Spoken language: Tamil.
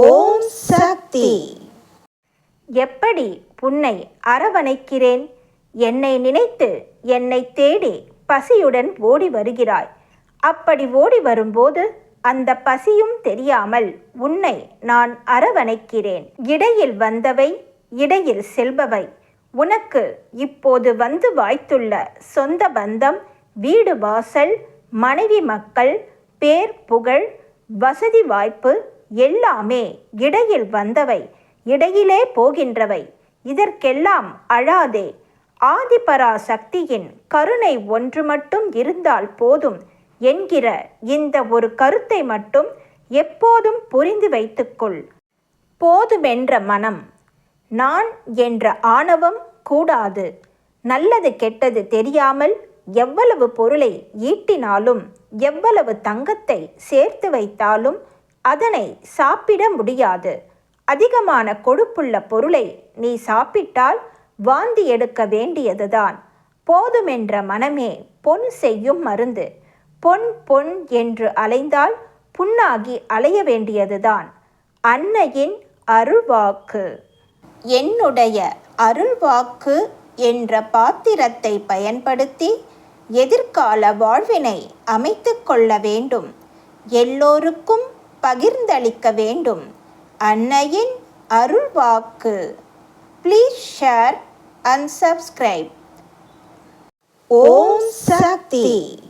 ஓம் சக்தி. எப்படி உன்னை அரவணைக்கிறேன்? என்னை நினைத்து என்னை தேடி பசியுடன் ஓடி வருகிறாய். அப்படி ஓடி வரும்போது அந்த பசியும் தெரியாமல் உன்னை நான் அரவணைக்கிறேன். இடையில் வந்தவை இடையில் செல்பவை. உனக்கு இப்போது வந்து வாய்த்துள்ள சொந்த பந்தம் வீடு வாசல் மனைவி மக்கள் பேர் புகழ் வசதி வாய்ப்பு எல்லாமே இடையில் வந்தவை இடையிலே போகின்றவை. இதற்கெல்லாம் அழாதே. ஆதிபரா சக்தியின் கருணை ஒன்று மட்டும் இருந்தால் போதும் என்கிற இந்த ஒரு கருத்தை மட்டும் எப்போதும் புரிந்து வைத்துக்கொள். போதுமென்ற மனம். நான் என்ற ஆணவம் கூடாது. நல்லது கெட்டது தெரியாமல் எவ்வளவு பொருளை ஈட்டினாலும் எவ்வளவு தங்கத்தை சேர்த்து வைத்தாலும் அதனை சாப்பிட முடியாது. அதிகமான கொழுப்புள்ள பொருளை நீ சாப்பிட்டால் வாந்தி எடுக்க வேண்டியதுதான். போதுமென்ற மனமே பொன் செய்யும் மருந்து. பொன் பொன் என்று அலைந்தால் புண்ணாகி அலைய வேண்டியதுதான். அன்னையின் அருள்வாக்கு. என்னுடைய அருள்வாக்கு என்ற பாத்திரத்தை பயன்படுத்தி எதிர்கால வாழ்வினை அமைத்து கொள்ள வேண்டும். எல்லோருக்கும் பகிர்ந்தளிக்க வேண்டும். அன்னையின் அருள்வாக்கு. Please share and subscribe Om Shakti.